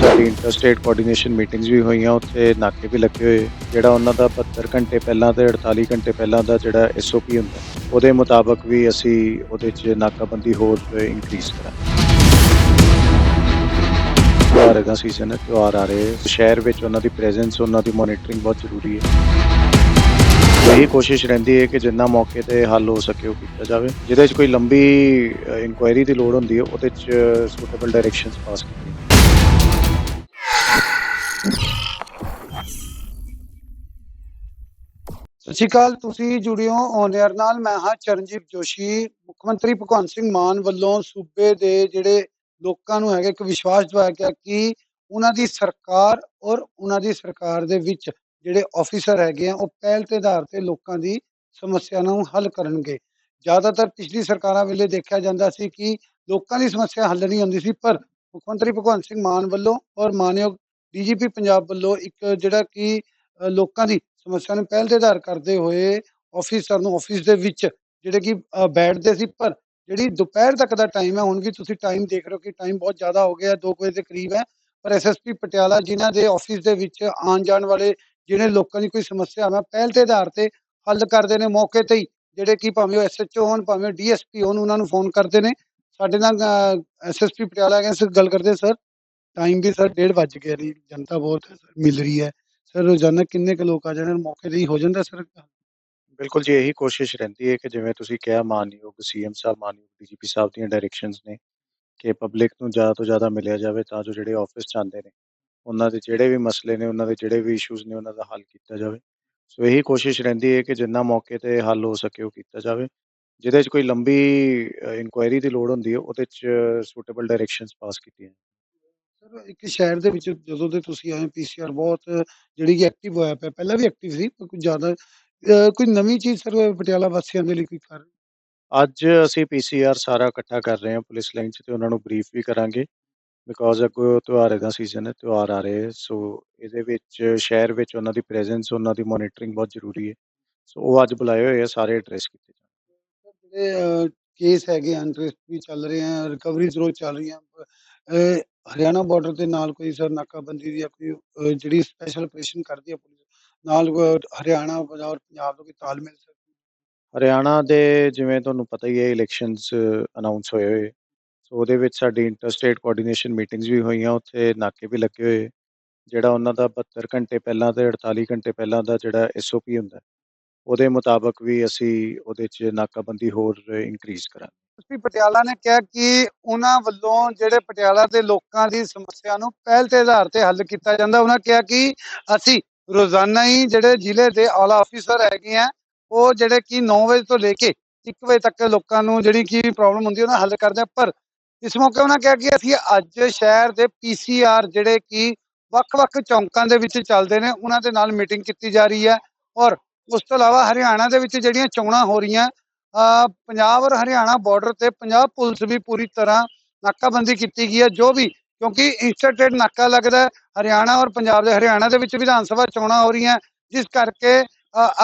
ਸਾਡੀ interstate coordination meetings ਵੀ ਹੋਈਆਂ, ਉੱਥੇ ਨਾਕੇ ਵੀ ਲੱਗੇ ਹੋਏ। ਜਿਹੜਾ ਉਹਨਾਂ ਦਾ 72 ਘੰਟੇ ਪਹਿਲਾਂ ਤੇ 48 ਘੰਟੇ ਪਹਿਲਾਂ ਦਾ ਜਿਹੜਾ ਐਸਓਪੀ ਹੁੰਦਾ, ਉਹਦੇ ਮੁਤਾਬਕ ਵੀ ਅਸੀਂ ਉਹਦੇ 'ਚ ਨਾਕਾਬੰਦੀ ਹੋਰ ਇਨਕਰੀਜ਼ ਕਰਾਂਗੇ। ਤਿਉਹਾਰ ਦਾ ਸੀਜ਼ਨ ਹੈ ਤਿਉਹਾਰ ਆ ਰਹੇ, ਸ਼ਹਿਰ ਵਿੱਚ ਉਹਨਾਂ ਦੀ ਪ੍ਰੈਜ਼ੈਂਸ ਉਹਨਾਂ ਦੀ ਮੋਨੀਟਰਿੰਗ ਬਹੁਤ ਜ਼ਰੂਰੀ ਹੈ। ਇਹੀ ਕੋਸ਼ਿਸ਼ ਰਹਿੰਦੀ ਹੈ ਕਿ ਜਿੰਨਾ ਮੌਕੇ ਤੇ ਹੱਲ ਹੋ ਸਕੇ ਉਹ ਕੀਤਾ ਜਾਵੇ। ਜਿਹਦੇ 'ਚ ਕੋਈ ਲੰਬੀ ਇਨਕੁਆਇਰੀ ਦੀ ਲੋੜ ਹੁੰਦੀ ਹੈ, ਉਹਦੇ 'ਚ ਸੂਟੇਬਲ ਡਾਇਰੈਕਸ਼ਨਸ ਪਾਸ ਕੀਤੀਆਂ ਸਤਿ ਸ਼੍ਰੀ ਅਕਾਲ, ਤੁਸੀਂ ਜੁੜਿਓ ਔਨ 에ਅਰ ਨਾਲ। ਮੈਂ ਹਾਂ ਚਰਨਜੀਤ ਜੋਸ਼ੀ। ਮੁੱਖ ਮੰਤਰੀ ਭਗਵੰਤ ਸਿੰਘ ਮਾਨ ਵੱਲੋਂ ਸੂਬੇ ਦੇ ਜਿਹੜੇ ਲੋਕਾਂ ਨੂੰ ਹੈਗਾ ਇੱਕ ਵਿਸ਼ਵਾਸ ਦਵਾਇਆ ਗਿਆ ਕਿ ਉਹਨਾਂ ਦੀ ਸਰਕਾਰ ਔਰ ਉਹਨਾਂ ਦੀ ਸਰਕਾਰ ਦੇ ਵਿੱਚ ਜਿਹੜੇ ਆਫੀਸਰ ਹੈਗੇ ਆ, ਉਹ ਪਹਿਲ ਤੇ ਆਧਾਰ ਤੇ ਲੋਕਾਂ ਦੀ ਸਮੱਸਿਆ ਨੂੰ ਹੱਲ ਕਰਨਗੇ। ਜ਼ਿਆਦਾਤਰ ਪਿਛਲੀ ਸਰਕਾਰਾਂ ਵੇਲੇ ਦੇਖਿਆ ਜਾਂਦਾ ਸੀ ਕਿ ਲੋਕਾਂ ਦੀ ਸਮੱਸਿਆ ਹੱਲ ਨਹੀਂ ਹੁੰਦੀ ਸੀ, ਪਰ ਮੁੱਖ ਮੰਤਰੀ ਭਗਵੰਤ ਸਿੰਘ ਮਾਨ ਵੱਲੋਂ ਔਰ ਮਾਨਯੋਗ ਡੀਜੀਪੀ ਪੰਜਾਬ ਵੱਲੋਂ ਇੱਕ ਜਿਹੜਾ ਕਿ ਲੋਕਾਂ ਦੀ ਸਮੱਸਿਆ ਨੂੰ ਪਹਿਲ ਦੇ ਆਧਾਰ ਕਰਦੇ ਹੋਏ ਆਫੀਸਰ ਨੂੰ ਆਫਿਸ ਦੇ ਵਿੱਚ ਜਿਹੜੇ ਕਿ ਬੈਠਦੇ ਸੀ, ਪਰ ਜਿਹੜੀ ਦੁਪਹਿਰ ਤੱਕ ਦਾ ਟਾਈਮ ਹੈ, ਹੁਣ ਵੀ ਤੁਸੀਂ ਟਾਈਮ ਦੇਖ ਰਹੇ ਹੋ ਕਿ ਟਾਈਮ ਬਹੁਤ ਜ਼ਿਆਦਾ ਹੋ ਗਿਆ 2 ਵਜੇ ਦੇ ਕਰੀਬ ਹੈ, ਪਰ ਐਸਐਸਪੀ ਪਟਿਆਲਾ ਜਿਨ੍ਹਾਂ ਦੇ ਆਫਿਸ ਦੇ ਵਿੱਚ ਆਉਣ ਜਾਣ ਵਾਲੇ ਜਿਹੜੇ ਲੋਕਾਂ ਦੀ ਕੋਈ ਸਮੱਸਿਆ ਹੈ ਪਹਿਲ ਦੇ ਆਧਾਰ ਤੇ ਹੱਲ ਕਰਦੇ ਨੇ ਮੌਕੇ ਤੇ ਹੀ, ਜਿਹੜੇ ਕਿ ਭਾਵੇਂ ਉਹ ਐਸਐਚਓ ਹੋਣ, ਭਾਵੇਂ ਡੀਐਸਪੀ ਹੋਣ, ਉਹਨਾਂ ਨੂੰ ਫੋਨ ਕਰਦੇ ਨੇ। ਸਾਡੇ ਨਾਲ ਐਸਐਸਪੀ ਪਟਿਆਲਾ ਹੈਗੇ ਸਰ ਗੱਲ ਕਰਦੇ ਸਰ ਟਾਈਮ ਵੀ ਸਰ 1:30 ਵੱਜ ਗਿਆ ਜੀ, ਜਨਤਾ ਬਹੁਤ ਮਿਲ ਰਹੀ ਹੈ। ਸਰ, ਰੋਜ਼ਾਨਾ ਕਿੰਨੇ ਕੁ ਲੋਕ ਆ ਜਾਣੇ ਮੌਕੇ ਤੇ ਹੀ ਹੋ ਜਾਂਦਾ ਸਰ? ਬਿਲਕੁਲ ਜੀ, ਇਹੀ ਕੋਸ਼ਿਸ਼ ਰਹਿੰਦੀ ਹੈ ਕਿ ਜਿਵੇਂ ਤੁਸੀਂ ਕਿਹਾ, ਮਾਨਯੋਗ ਸੀਐਮ ਸਾਹਿਬ, ਮਾਨਯੋਗ ਡੀਜੀਪੀ ਸਾਹਿਬ ਦੀਆਂ ਡਾਇਰੈਕਸ਼ਨਸ ਨੇ ਕਿ ਪਬਲਿਕ ਨੂੰ ਜ਼ਿਆਦਾ ਤੋਂ ਜ਼ਿਆਦਾ ਮਿਲਿਆ ਜਾਵੇ ਤਾਂ ਜੋ ਜਿਹੜੇ ਆਫਿਸ ਚ ਆਉਂਦੇ ਨੇ, ਉਹਨਾਂ ਦੇ ਜਿਹੜੇ ਵੀ ਮਸਲੇ ਨੇ, ਉਹਨਾਂ ਦੇ ਜਿਹੜੇ ਵੀ ਇਸ਼ੂਜ਼ ਨੇ, ਉਹਨਾਂ ਦਾ ਹੱਲ ਕੀਤਾ ਜਾਵੇ। ਸੋ ਇਹੀ ਕੋਸ਼ਿਸ਼ ਰਹਿੰਦੀ ਹੈ ਕਿ ਜਿੰਨਾ ਮੌਕੇ ਤੇ ਹੱਲ ਹੋ ਸਕੇ ਉਹ ਕੀਤਾ ਜਾਵੇ। ਜਿਹਦੇ 'ਚ ਕੋਈ ਲੰਬੀ ਇਨਕੁਆਇਰੀ ਦੀ ਲੋੜ ਹੁੰਦੀ ਹੈ, ਉਹਦੇ 'ਚ ਸੂਟੇਬਲ ਡਾਇਰੈਕਸ਼ਨਸ ਪਾਸ ਕੀਤੀਆਂ ਇੱਕ ਸ਼ਹਿਰ ਦੇ ਵਿੱਚ ਜਦੋਂ ਦੇ ਤੁਸੀਂ ਆਏ ਪੀਸੀਆਰ ਬਹੁਤ ਜਿਹੜੀ ਕਿ ਐਕਟਿਵ ਹੋਇਆ ਪਿਆ ਪਹਿਲਾਂ ਵੀ ਐਕਟਿਵ ਸੀ ਪਰ ਕੁਝ ਜ਼ਿਆਦਾ ਕੋਈ ਨਵੀਂ ਚੀਜ਼ ਸਰ ਪਟਿਆਲਾ ਵਾਸੀਆਂ ਦੇ ਲਈ ਕੋਈ ਕਰ ਅੱਜ ਅਸੀਂ ਪੀਸੀਆਰ ਸਾਰਾ ਇਕੱਠਾ ਕਰ ਰਹੇ ਹਾਂ ਪੁਲਿਸ ਲਾਈਨ 'ਚ ਤੇ ਉਹਨਾਂ ਨੂੰ ਬਰੀਫ ਵੀ ਕਰਾਂਗੇ। ਬਿਕੋਜ਼ ਅੱਗੋਂ ਤਿਉਹਾਰ ਦਾ ਸੀਜ਼ਨ ਹੈ ਤਿਉਹਾਰ ਆ ਰਹੇ ਸੋ ਇਹਦੇ ਵਿੱਚ ਸ਼ਹਿਰ ਵਿੱਚ ਉਹਨਾਂ ਦੀ ਪ੍ਰੈਜ਼ੈਂਸ ਉਹਨਾਂ ਦੀ ਮੋਨੀਟਰਿੰਗ ਬਹੁਤ ਜ਼ਰੂਰੀ ਹੈ। ਸੋ ਉਹ ਅੱਜ ਬੁਲਾਏ ਹੋਏ ਆ ਸਾਰੇ ਐਡਰੈਸ ਕੀਤੇ ਜਾਣਗੇ ਜਿਹੜੇ ਕੇਸ ਹੈਗੇ ਇੰਟਰਸਟ ਵੀ ਚੱਲ ਰਹੇ ਆ ਰਿਕਵਰੀ ਜ਼ਰੂਰ ਚੱਲ ਰਹੀਆਂ ਹਰਿਆਣਾ ਬਾਰਡਰ ਦੇ ਨਾਲ ਕੋਈ ਸਰ ਨਾਕਾਬੰਦੀ ਦੀ ਜਾਂ ਕੋਈ ਜਿਹੜੀ ਸਪੈਸ਼ਲ ਆਪਰੇਸ਼ਨ ਕਰਦੀ ਹੈ ਪੁਲਿਸ, ਨਾਲ ਹਰਿਆਣਾ ਔਰ ਪੰਜਾਬ ਦਾ ਕੋਈ ਤਾਲਮੇਲ ਸਰ ਹਰਿਆਣਾ ਦੇ ਜਿਵੇਂ ਤੁਹਾਨੂੰ ਪਤਾ ਹੀ ਹੈ ਇਲੈਕਸ਼ਨਸ ਅਨਾਉਂਸ ਹੋਏ ਹੋਏ। ਸੋ ਉਹਦੇ ਵਿੱਚ ਸਾਡੀ ਇੰਟਰ ਸਟੇਟ ਕੋਆਰਡੀਨੇਸ਼ਨ ਮੀਟਿੰਗਸ ਵੀ ਹੋਈਆਂ, ਉੱਥੇ ਨਾਕੇ ਵੀ ਲੱਗੇ ਹੋਏ। ਜਿਹੜਾ ਉਹਨਾਂ ਦਾ 72 ਘੰਟੇ ਪਹਿਲਾਂ ਤੇ 48 ਘੰਟੇ ਪਹਿਲਾਂ ਦਾ ਜਿਹੜਾ ਐਸਓਪੀ ਹੁੰਦਾ, ਉਹਦੇ ਮੁਤਾਬਕ ਵੀ ਅਸੀਂ ਉਹਦੇ 'ਚ ਨਾਕਾਬੰਦੀ ਹੋਰ ਇਨਕਰੀਜ਼ ਕਰਾਂਗੇ। ਐਸਪੀ ਪਟਿਆਲਾ ਨੇ ਕਿਹਾ ਕਿ ਉਹਨਾਂ ਵੱਲੋਂ ਜਿਹੜੇ ਪਟਿਆਲਾ ਦੇ ਲੋਕਾਂ ਦੀ ਸਮੱਸਿਆ ਨੂੰ ਪਹਿਲ ਦੇ ਆਧਾਰ ਤੇ ਹੱਲ ਕੀਤਾ ਜਾਂਦਾ, ਉਹਨਾਂ ਕਿਹਾ ਕਿ ਅਸੀਂ ਰੋਜ਼ਾਨਾ ਹੀ ਜਿਹੜੇ ਜ਼ਿਲ੍ਹੇ ਦੇ ਆਲਾ ਅਫੀਸਰ ਹੈਗੇ ਆ, ਉਹ ਜਿਹੜੇ ਕਿ 9 ਵਜੇ ਤੋਂ ਲੈ ਕੇ 1 ਵਜੇ ਤੱਕ ਲੋਕਾਂ ਨੂੰ ਜਿਹੜੀ ਕੀ ਪ੍ਰੋਬਲਮ ਹੁੰਦੀ ਉਹਨਾਂ ਹੱਲ ਕਰਦੇ ਆ। ਪਰ ਇਸ ਮੌਕੇ ਉਹਨਾਂ ਕਿਹਾ ਕਿ ਅਸੀਂ ਅੱਜ ਸ਼ਹਿਰ ਦੇ ਪੀਸੀਆਰ ਜਿਹੜੇ ਕਿ ਵੱਖ-ਵੱਖ ਚੌਂਕਾਂ ਦੇ ਵਿੱਚ ਚੱਲਦੇ ਨੇ, ਉਹਨਾਂ ਦੇ ਨਾਲ ਮੀਟਿੰਗ ਕੀਤੀ ਜਾ ਰਹੀ ਹੈ ਔਰ ਉਸ ਤੋਂ ਇਲਾਵਾ ਹਰਿਆਣਾ ਦੇ ਵਿੱਚ ਜਿਹੜੀਆਂ ਚੋਣਾਂ ਹੋ ਰਹੀਆਂ ਪੰਜਾਬ ਔਰ ਹਰਿਆਣਾ ਬਾਰਡਰ ਤੇ ਪੰਜਾਬ ਪੁਲਿਸ ਵੀ ਪੂਰੀ ਤਰ੍ਹਾਂ ਨਾਕਾਬੰਦੀ ਕੀਤੀ ਗਈ ਹੈ ਜੋ ਵੀ ਕਿਉਂਕਿ ਇੰਸਟਰਟੇਡ ਨਾਕਾ ਲੱਗਦਾ ਹਰਿਆਣਾ ਔਰ ਪੰਜਾਬ ਦੇ ਹਰਿਆਣਾ ਦੇ ਵਿੱਚ ਵਿਧਾਨ ਸਭਾ ਚੋਣਾਂ ਹੋ ਰਹੀਆਂ ਜਿਸ ਕਰਕੇ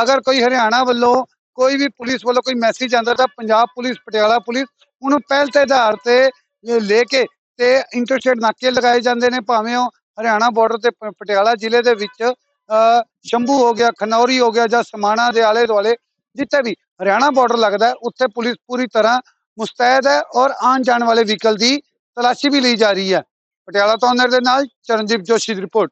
ਅਗਰ ਕੋਈ ਹਰਿਆਣਾ ਵੱਲੋਂ ਕੋਈ ਵੀ ਪੁਲਿਸ ਵੱਲੋਂ ਕੋਈ ਮੈਸੇਜ ਆਂਦਾ ਤਾਂ ਪੰਜਾਬ ਪੁਲਿਸ ਪਟਿਆਲਾ ਪੁਲਿਸ ਉਹਨੂੰ ਪਹਿਲ ਤੇ ਆਧਾਰ ਤੇ ਲੈ ਕੇ ਤੇ ਇੰਟਰਸਟੇਟ ਨਾਕੇ ਲਗਾਏ ਜਾਂਦੇ ਨੇ ਭਾਵੇਂ ਉਹ ਹਰਿਆਣਾ ਬਾਰਡਰ ਤੇ ਪਟਿਆਲਾ ਜ਼ਿਲ੍ਹੇ ਦੇ ਵਿੱਚ ਅ, ਸ਼ੰਭੂ ਹੋ ਗਿਆ ਖਨੌਰੀ ਹੋ ਗਿਆ ਜਾਂ ਸਮਾਣਾ ਦੇ ਆਲੇ ਦੁਆਲੇ ਜਿੱਥੇ ਵੀ ਹਰਿਆਣਾ ਬਾਰਡਰ ਲੱਗਦਾ ਹੈ, ਉੱਥੇ ਪੁਲਿਸ ਪੂਰੀ ਤਰ੍ਹਾਂ ਮੁਸਤੈਦ ਹੈ ਔਰ ਆਉਣ ਜਾਣ ਵਾਲੇ ਵਹੀਕਲ ਦੀ ਤਲਾਸ਼ੀ ਵੀ ਲਈ ਜਾ ਰਹੀ ਹੈ। ਪਟਿਆਲਾ ਤੋਂ ਅਨਰ ਦੇ ਨਾਲ ਚਰਨਜੀਤ ਜੋਸ਼ੀ ਦੀ ਰਿਪੋਰਟ